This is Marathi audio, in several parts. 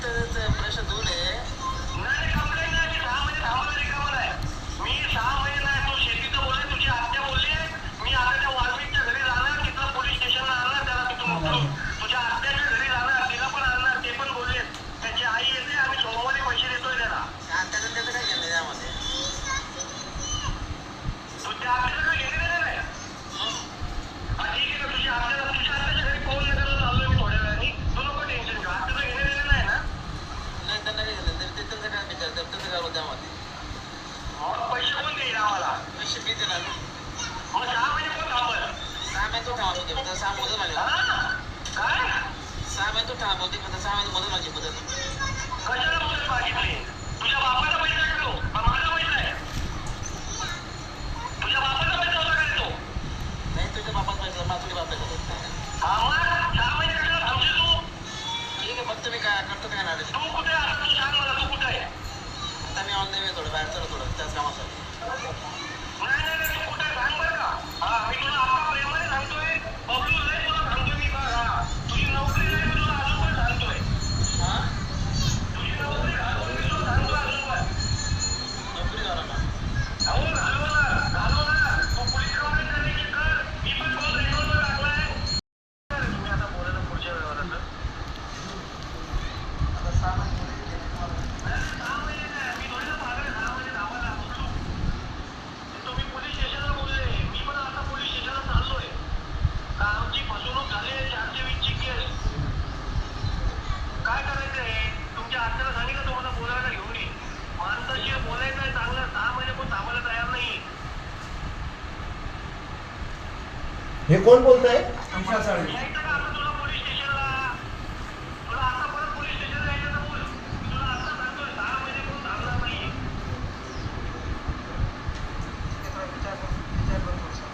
कंप्लेंट प्रश्न दूर आहे. नाही कंप्लेंट नाही सहा महिने थांबवणार रिकामं नाही. मी सहा महिने महिने तो थांबत होते फक्त सहा मुदत माझी? काय? सहा महिने तो होते फक्त सहा महिने मदत माझी मदत. कशाला मुदत मागितली? तुझ्या बापाचा पैसा माझा माणसाशी बोलायचं आहे चांगलं सहा महिने पण थांबायला तयार नाही. हे कोण बोलतंय? यायचं का आता तुला पोलीस स्टेशनला तुला आता परत पोलीस स्टेशनला यायचं तर बोल मी तुला आता सांगतोय सहा महिने पण थांबणार नाही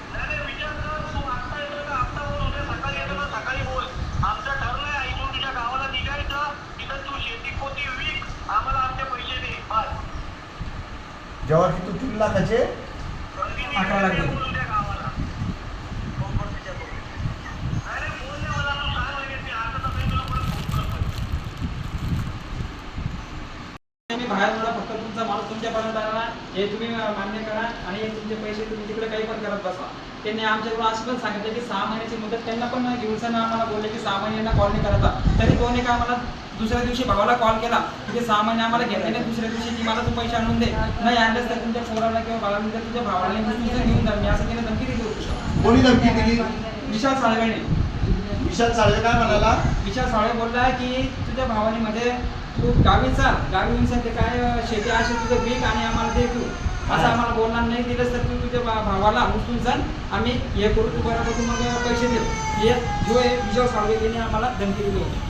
नाही नाही विचार कर तू आत्ता येतोय का आत्ता बोल उद्या सकाळी येतो ना सकाळी बोल आमचं ठरलंय इथून तुझ्या गावाला निघायचं तिथं तू शेती पोती विक आम्हाला आमचे पैसे दे बस जेव्हा की तू तीन लाखाचे अठरा लाख दिले मी बाहेर फक्त तुमचा माल तुमच्यापर्यंत आणा हे तुम्ही मान्य करा आणि हे तुमचे पैसे तुम्ही तिकडे काही पण करत बसा. त्यांनी आमच्याकडून असं पण सांगितलं की सहा महिन्याची मुदत त्यांना पण घेऊन आम्हाला बोलले की सहा महिन्यांना कॉल नाही करता तरी दोन एक आम्हाला दुसऱ्या दिवशी भावाला कॉल केला. की ते सहा महिने आम्हाला घेतले नाही. दुसऱ्या दिवशी की मला तू पैसे आणून दे. नाही आणलेस तर तुमच्या पोराला किंवा बाळाला तर तुझ्या भावाला तुझं घेऊन जा मी असं त्याने धमकी दिली होती. कोणी धमकी दिली? विशाल साळवेने. विशाल साळवे काय म्हणाला? विशाल साळे बोलला की तुझ्या भावाने म्हणजे तू गावी चाल. गावी येऊन सांगते काय शेती अशी तुझं पीक आणि आम्हाला दे तू. असं आम्हाला बोलणार नाही दिलंस तर तू तुझ्या भावाला उचलून चाल. आम्ही हे करू तू बरोबर तू मग पैसे देऊ. हे जो आहे विशाल साळवे आम्हाला धमकी दिली होती.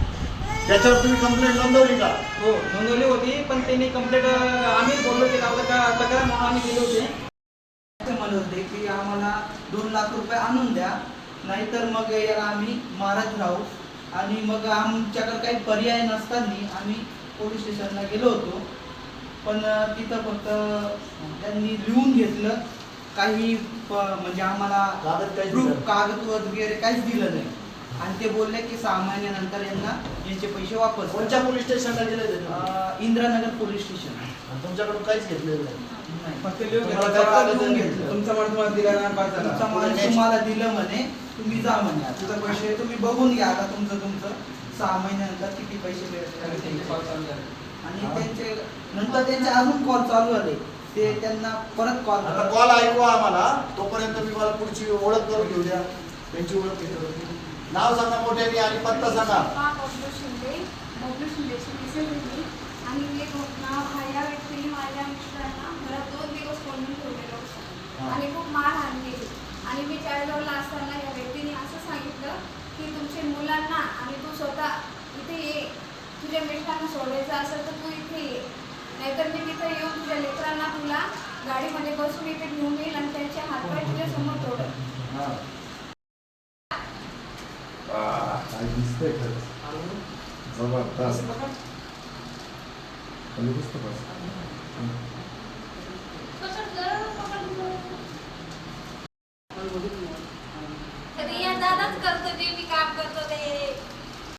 त्याच्यावर तुम्ही कंप्लेंट नोंदवली का? हो नोंदवली होती पण त्यांनी कंप्लेंट आम्ही बोललो की गावाला का तक्रार म्हणून आम्ही दिली होती. ते म्हणत होते की आम्हाला दोन लाख रुपये आणून द्या नाहीतर मग याला आम्ही मारत राहू. आणि मग आमच्याकडे काही पर्याय नसताना आम्ही पोलीस स्टेशनला गेलो होतो. पण तिथं फक्त त्यांनी लिहून घेतलं काही म्हणजे आम्हाला. कागद वगैरे काहीच दिलं नाही. आणि ते बोलले की सहा महिन्यानंतर यांना यांचे पैसे वापस कोणत्या पोलीस स्टेशनला गेले? अं, इंदिरानगर पोलीस स्टेशन आणि तुमच्याकडून काहीच घेतलेलं नाही नाही फक्त लिहून तुम्हाला घेतलं. काय फक्त कागद लिहून दिले? घेतलं. तुमचा माणूस तुम्हाला दिला ना पाच झाला. तुमचा माल तुम्हाला दिलं म्हणे तुम्ही जा म्हणे आता. पैसे तुम्ही बघून घ्या आता तुमचं तुमचं सहा महिन्यानंतर किती पैसे त्यांचे चालू झाले. आणि त्यांचे नंतर त्यांचे अजून कॉल चालू आले ते त्यांना परत कॉल आता कॉल ऐकवा आम्हाला तोपर्यंत मी मला पुढची ओळख करून घेऊ द्या त्यांची ओळख घेतो नाव सांगा मोठ्याने आणि पत्ता सांगा. बबलू शिंदे बबलू शिंदेची मिसेस आहे मी आणि मी या व्यक्तीने माझ्या मिस्टरांना घरात दोन दिवस कोंडून ठेवलेलं. होतं. आणि खूप मारहाण केली आणि मी चाळीजवळला असताना या व्यक्तीने असं सांगितलं की तुमच्या मुलांना आणि तू स्वतः इथे ये. तुझ्या मिस्टरांना सोडायचं असेल तर तू इथे ये. नाहीतर मी तिथे येऊन तुझ्या लेकरांना तुला गाडीमध्ये बसून इथे घेऊन येईल आणि त्यांचे हातपाय तुझ्या Saygısı da yakarız. Anladım. Zaman, tamam. Anladın mı?